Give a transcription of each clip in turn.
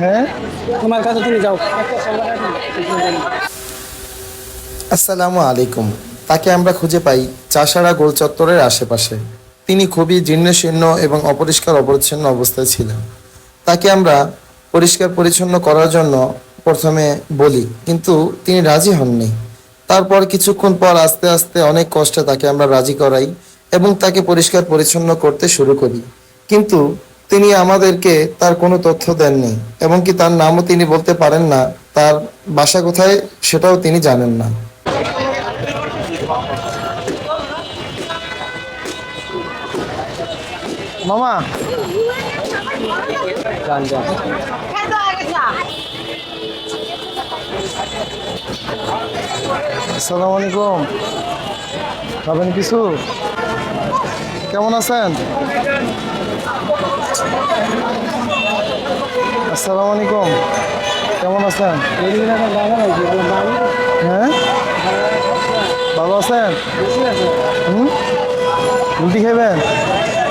হ্যাঁ? তোমার কাছে তুমি যাও। আসসালামু আলাইকুম। তাকে আমরা খুঁজে পাই চাষাড়া গোল চত্বরের আশেপাশে। তিনি খুবই জীর্ণশীর্ণ এবং অপরিষ্কার অপরিচ্ছন্ন অবস্থায় ছিলেন। তাকে আমরা পরিষ্কার পরিচ্ছন্ন করার জন্য প্রথমে বলি কিন্তু তিনি রাজি হননি। তারপর কিছুক্ষণ পর আস্তে আস্তে অনেক কষ্টে তাকে আমরা রাজি করাই এবং তাকে পরিষ্কার পরিচ্ছন্ন করতে শুরু করি। কিন্তু তিনি আমাদেরকে তার কোনো তথ্য দেননি এবং কি তার নামও তিনি বলতে পারেন না, তার বাসা কোথায় সেটাও তিনি জানেন না। মামা। যান আসসালামু আলাইকুম। খাবেন কিছু? কেমন আছেন? আসসালামু আলাইকুম। কেমন আছেন? হ্যাঁ? ভালো আছেন? হুম? রুটি খাবেন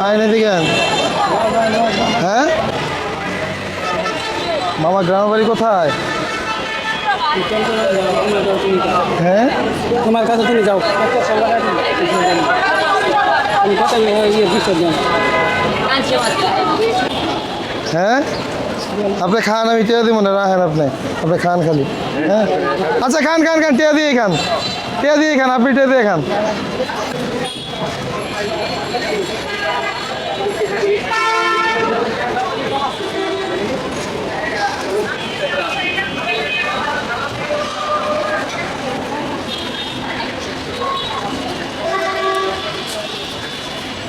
আইনে দিকেন হ্যাঁ? মামা গ্রামের বাড়ি কোথায়? হ্যাঁ? তোমার কাছে তুমি যাও। আমি কথা ইয়ে বিষয় দেন হ্যাঁ আপনি খান আমি টিয়া দিব না রাখেন আপনি আপনি খান খালি হ্যাঁ আচ্ছা খান খান খান টিয়া দিয়ে খান টিয়া দিয়ে খান আপনি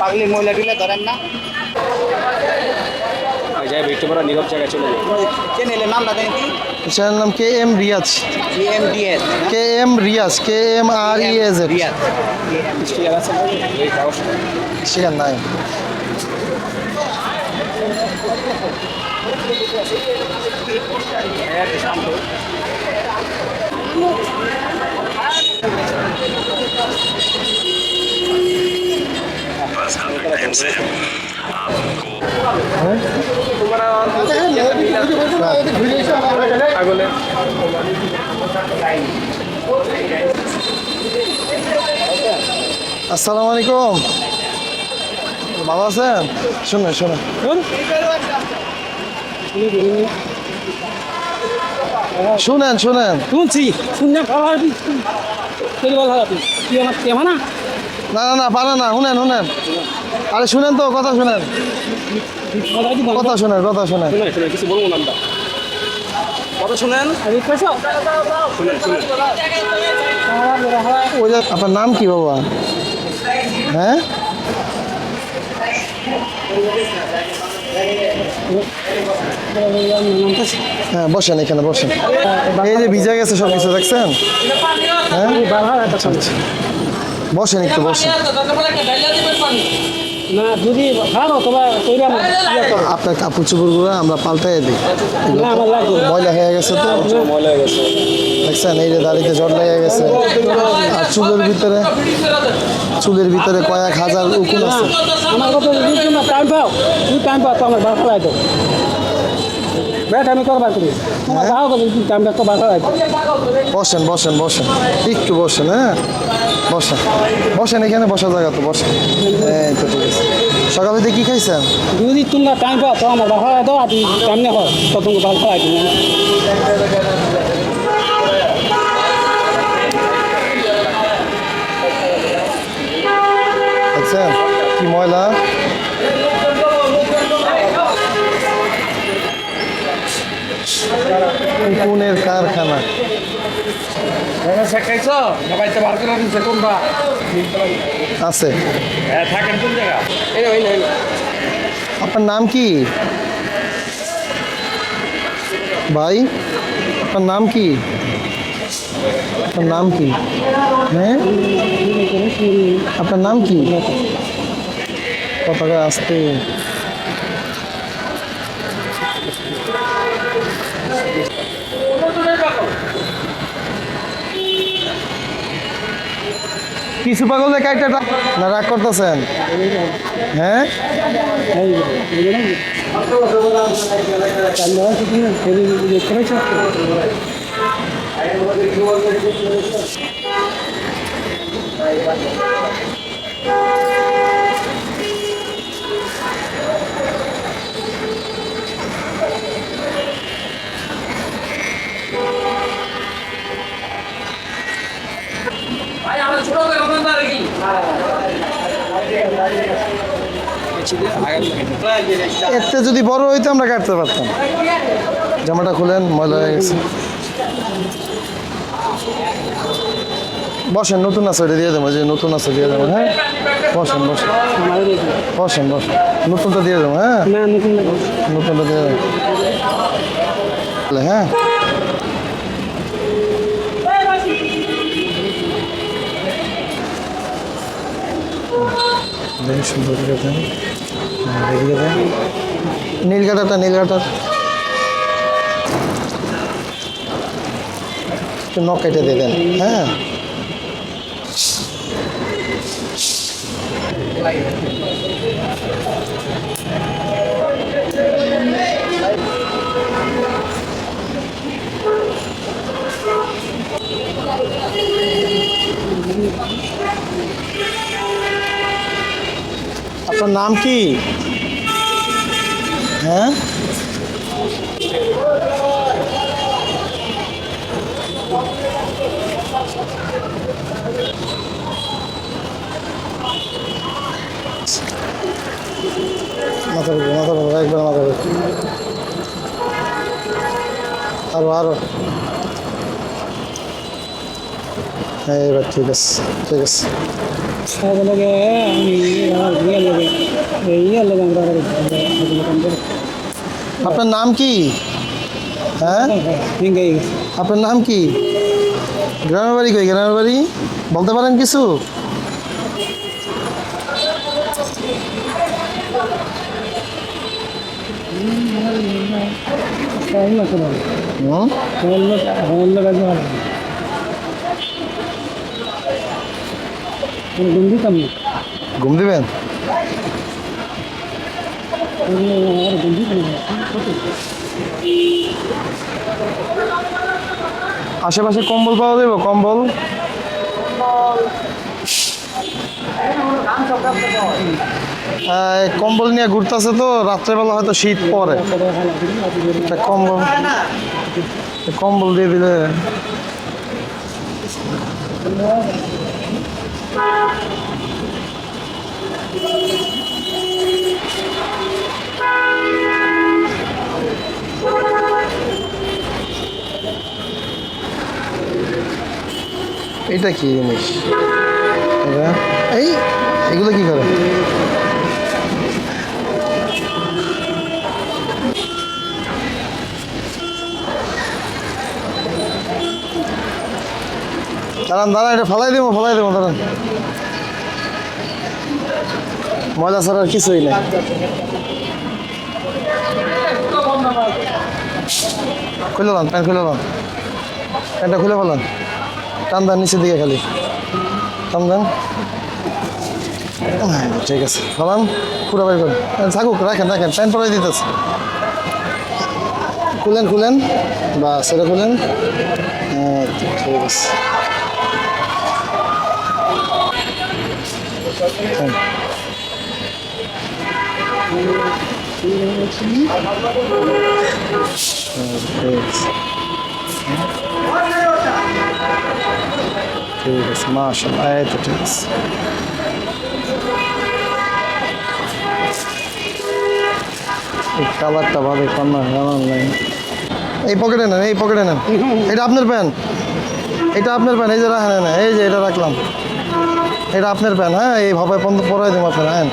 পাগলি মহিলা দিলে ধরেন না। যাই ভিক্টর পড়া নীরব জায়গায় চলে যাই কে নিলে? নামটা দেন কি? চ্যানেল নাম K M Riaz. GMDS K M Riaz K M আর ই এজ এড রিয়াদ আছে? না? এই কাগজটা শেয়ার আসসালামু আলাইকুম ভালো আছেন? শুনুন শুনুন। শুনেন শুনেন। শুনছি। শুনে ভালো হবে চলে ভালো হবে তুই আমার কেমন না? না না না পারে না। শুনেন শুনেন। আরে শুনেন তো কথা শুনেন। কথা শুনেন কথা শুনেন। শুনে শুনে কিছু বলব না কথা শুনেন। আমি পয়সা শুনেন শুনেন ওই যে আপনার নাম কি বাবা? হ্যাঁ? হ্যাঁ বসেন এখানে বসেন। এই যে ভিজা গেছে সব কিছু দেখছেন? হ্যাঁ? বসেন একটু বসেন। না যদি ভালো তোমার তৈরি আমার করো। আপনার কাপড় চোপড়গুলো আমরা পাল্টাই দিই। ময়লা হয়ে গেছে তো। ময়লা হয়ে গেছে। দেখছেন এই যে দাড়িতে জট লেগে গেছে। আর চুলের ভিতরে চুলের ভিতরে কয়েক হাজার উকুন আছে। আমার কথা যদি টাইম পাও। তুমি টাইম পাও তো আমার বার ফেলাই দাও বেট আমি করবার করি। তোমার ভালো করে তুমি টাইমটা তো দাও বসেন বসেন বসেন। একটু বসেন হ্যাঁ? বসেন। বসেন এখানে বসার জায়গা তো বসেন। এই তো ঠিক আছে। সকালে দিয়ে কি খাইছেন? যদি তোমরা টাইম পাও তো আমার ফেলাই দাও তুমি টাইম হয় তো তোমাকে বার ফেলাই দিই কি ময়লা? উকুনের কারখানা। শেখাইছো সবাইতে বার করে দিচ্ছে কোনটা? আছে। হ্যাঁ থাকেন কোন জায়গা? এই ওই এই আপনার নাম কি? ভাই আপনার নাম কি? আপনার নাম কি? হ্যাঁ? আপনার নাম কি? কথাটা আসতে। কিছু পাগল একটা না রাগ করতেছেন? হ্যাঁ? Thank আছে কি না ফেরি দেখতে পাইছো এতে যদি বড় হইতো আমরা কাটতে পারতাম। জামাটা খুলেন ময়লা হয়ে গেছে। বসেন নতুন আছে দিয়ে দেবো যে নতুন আছে দিয়ে দেবো হ্যাঁ? বসেন বসেন। বসেন বসেন। নতুনটা দিয়ে দেবো হ্যাঁ? না নতুন না নতুনটা দিয়ে দেবো। হ্যাঁ? সুন্দর দেন নীল কাটারটা নীল একটু নখ কেটে দিয়ে দেন হ্যাঁ। আপনার নাম কি? হ্যাঁ? মাথা মাথা উপরে একবার মাথা উপরে আরও হ্যাঁ ঠিক আছে ঠিক আছে। আপনার নাম কি? হ্যাঁ? আপনার নাম কি? গ্রামের বাড়ি কই? গ্রামের বাড়ি? বলতে পারেন কিছু? টাইম আছে না হুম হল হল লাগে ভালো কোনো গন্ধি কাম নেই ঘুম দিবেন আর গন্ধি কাম নেই আশেপাশে কম্বল পাওয়া যাবে? কম্বল? কম্বল নিয়ে ঘুরতেছে তো, রাত্রেবেলা হয়তো শীত একটা কম্বল কম্বল দিয়ে দিলে। এটা কি জিনিস? এই, এগুলো কি করে? দাঁড়ান দাঁড়ান, এটা ফলাই দেবো ফলাই দেবো, দাঁড়ান। ময়লা ছাড়া আর কিছুই নেই। খুলে দেন প্যান্ট খুলে দেন প্যান্টটা খুলে ফেলান। টান দেন নিচের দিকে খালি। টান দেন ঠিক আছে। ফেলান পুরো বাড়ি করেন থাকুক রাখেন রাখেন প্যান্ট পরাই দিতেছে। খুলেন খুলেন। বা সেটা খুলেন। হ্যাঁ, ঠিক আছে। হ্যাঁ। হ্যাঁ, ঠিক আছে মাশাল্লাহ এই তো ঠিক আছে এই কালারটা ভালো কন্যা জানান নাই এই পকেটে নেন, এই পকেটে নেন। এটা আপনার প্যান এটা আপনার প্যান এই যে রাখেন না এই যে এটা রাখলাম। এটা আপনার প্যান হ্যাঁ? এইভাবে পরাই দেবো আপনার হ্যাঁ?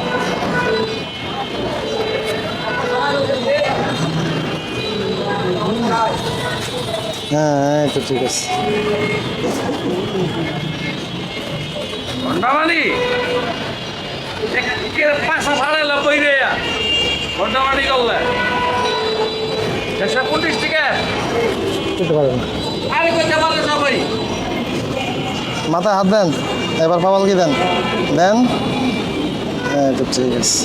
হ্যাঁ তো ঠিক আছে। ঘন্টামানি পাঁচশো সাড়ে নব্বই রে ঘন্টামানি করলে। দেড়শো পঁচিশ টিকা। করতে পারবেন আরে করতে পারলে সবাই। মাথায় হাত দেন এবার পাবাল কি দেন? দেন? হ্যাঁ তো ঠিক আছে।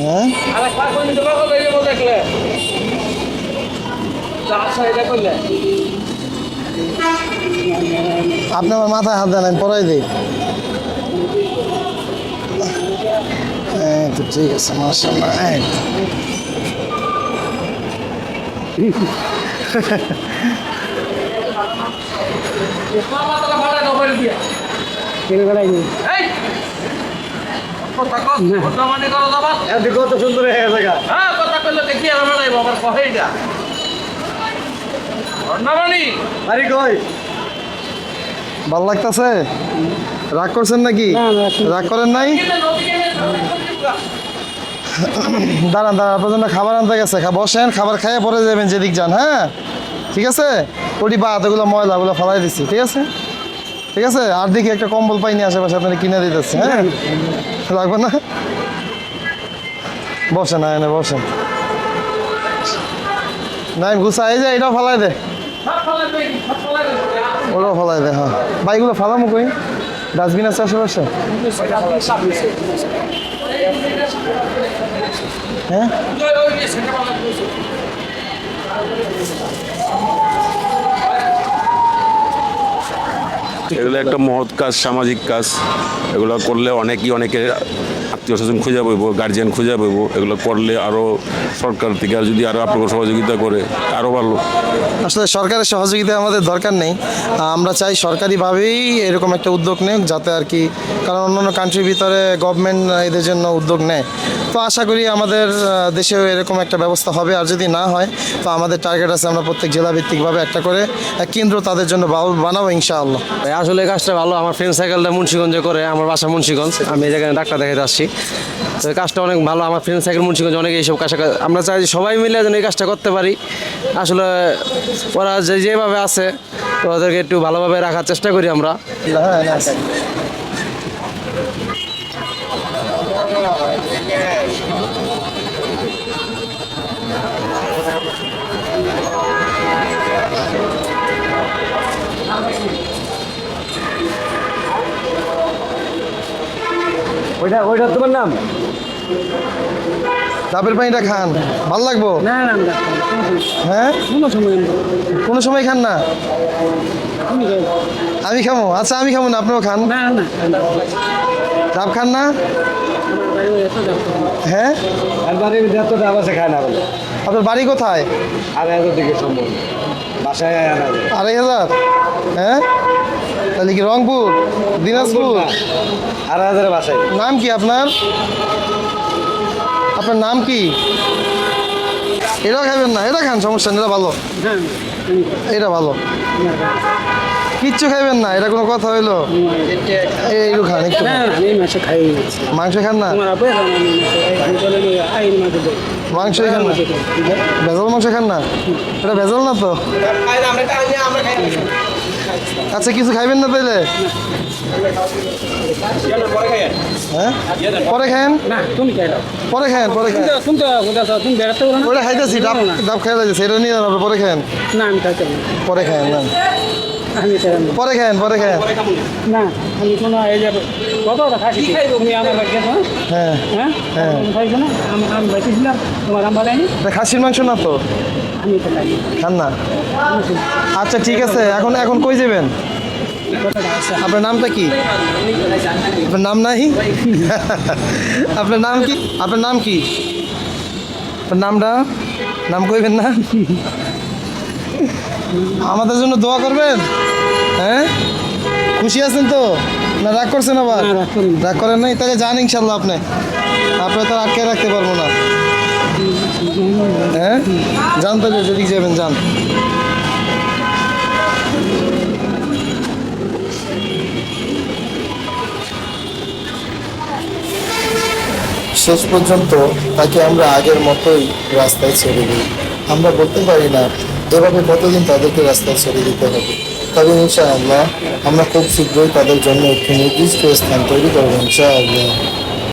হ্যাঁ আরে পাঁচ মিনিট বাকো বেরিয়ে বল দেখলে আচ্ছা এটা করলে আপনি আমার মাথায় হাত দেন পড়াই দিই। তো ঠিক আছে মাসাল্লাহ দাবা কত সুন্দর হয়ে গেছে হ্যাঁ কথা কইলে দেখি আর বেড়াইব আবার কহে এটা কই? ভালো লাগতেছে? রাগ করছেন নাকি? না, না, ঠিক- রাগ করেন নাই? দাঁড়ান দাঁড়ান আপনার জন্য খাবার আনতে গেছে। বসেন খাবার খাইয়ে পরে যাবেন যেদিক যান হ্যাঁ? ঠিক আছে? ওটি বাদ ওগুলো ময়লা ওগুলো ফালাই দিচ্ছি ঠিক আছে? ঠিক আছে? আর দেখি একটা কম্বল পাইনি আশেপাশে আপনার কিনে দিতেছে হ্যাঁ? লাগবে না? বসেন না এনে বসেন। নাই ঘুষা এই যে এটাও ফালাই দে। ওটাও ফালাই দে হ্যাঁ। বাইকগুলো ফালামো কই ডাস্টবিন আছে আশেপাশে? হ্যাঁ? এগুলো একটা মহৎ কাজ সামাজিক কাজ। এগুলো করলে অনেকেই অনেকে আত্মীয় স্বজন খুঁজে পাইব গার্জিয়ান খুঁজে পাইব এগুলো করলে আরও সরকার থেকে আর যদি আরও আপনাকে সহযোগিতা করে আরও ভালো। আসলে সরকারের সহযোগিতা আমাদের দরকার নেই। আমরা চাই সরকারিভাবেই এরকম একটা উদ্যোগ নেই যাতে আর কি কারণ অন্যান্য কান্ট্রির ভিতরে গভর্নমেন্ট এদের জন্য উদ্যোগ নেয়। তো আশা করি আমাদের দেশেও এরকম একটা ব্যবস্থা হবে আর যদি না হয় তো আমাদের টার্গেট আছে আমরা প্রত্যেক জেলাভিত্তিকভাবে একটা করে কেন্দ্র তাদের জন্য বানাবো ইনশাআল্লাহ। ভাই, আসলে কাজটা ভালো। আমার ফ্রেন্ড সাইকেলটা মুন্সিগঞ্জে করে আমার বাসা মুন্সিগঞ্জ। আমি এই জায়গায় ডাক্তার দেখাতে আসছি। তো কাজটা অনেক ভালো। আমার ফ্রেন্ড সাইকেল মুন্সিগঞ্জ অনেক এইসব কাজ আমরা চাই সবাই মিলে যেন এই কাজটা করতে পারি। আসলে ওরা যে যেভাবে আছে তো ওদেরকে একটু ভালোভাবে রাখার চেষ্টা করি আমরা। ওইটা ওইটা তোমার নাম? ডাবের পানিটা খান। ভালো লাগবো? না না না হ্যাঁ? কোনো সময় কোনো সময় খান না? আমি খাব আচ্ছা আমি খাব না আপনিও খান। না ডাব খান না? হ্যাঁ? বাড়ির দাম আছে খায় না বলে। আপনার বাড়ি কোথায়? আড়াই হাজার দিকে সম্ভব। বাসায় আড়াই হাজার? হ্যাঁ? তাহলে কি রংপুর? দিনাজপুর? আর হাজারে বাসায়। নাম কি আপনার? আপনার নাম কি? এটাও খাবেন না এটা খান সমস্যা নেই এটা ভালো। হ্যাঁ এটা ভালো। কিচ্ছু খাইবেন না এটা কোনো কথা হইল? এইটু খান একটু মাসে খান না? মাসে খান না? ভেজাল মাংস খান না? এটা ভেজাল না তো? আচ্ছা কিছু খাইবেন না পেলে? হ্যাঁ? পরে খান না তুমি পরে খান পরে পারো খাইতেছি ডাব না। ডাব খাই লাগছে এটা নিয়ে যান পরে খান না, আমি খাইতে পরে খান না। আমি খাইলাম না। পরে খান না আমি কোনো এই যে কতটা খাইছি? তুমি আমার বাড়িতে হ্যাঁ? হ্যাঁ হ্যাঁ। খাইছো না? আমি আমি তোমার আম বাড়াইনি খাসির মাংস না তো? খান না? আচ্ছা ঠিক আছে। এখন এখন কই যাবেন? আপনার নামটা কি? আপনার নাম নাই আপনার নাম কি? আপনার নাম কি? আপনার নামটা? নাম কইবেন না? আমাদের জন্য দোয়া করবেন? হ্যাঁ? খুশি আছেন তো? না রাগ করছেন আবার? রাগ করেন। নাই? তাহলে যান ইনশাল্লাহ আপনি। আপনি তো আটকে রাখতে পারব না। যান তাহলে যদি যাবেন যান। শেষ পর্যন্ত তাকে আমরা আগের মতোই রাস্তায় ছেড়ে দিই। আমরা বলতে পারি না, এভাবে কতদিন তাদেরকে রাস্তায় ছেড়ে দিতে হবে? তবে ইনশাআল্লাহ আমরা খুব শীঘ্রই তাদের জন্য একটি নির্দিষ্ট স্থান তৈরি করব, ইনশাআল্লাহ।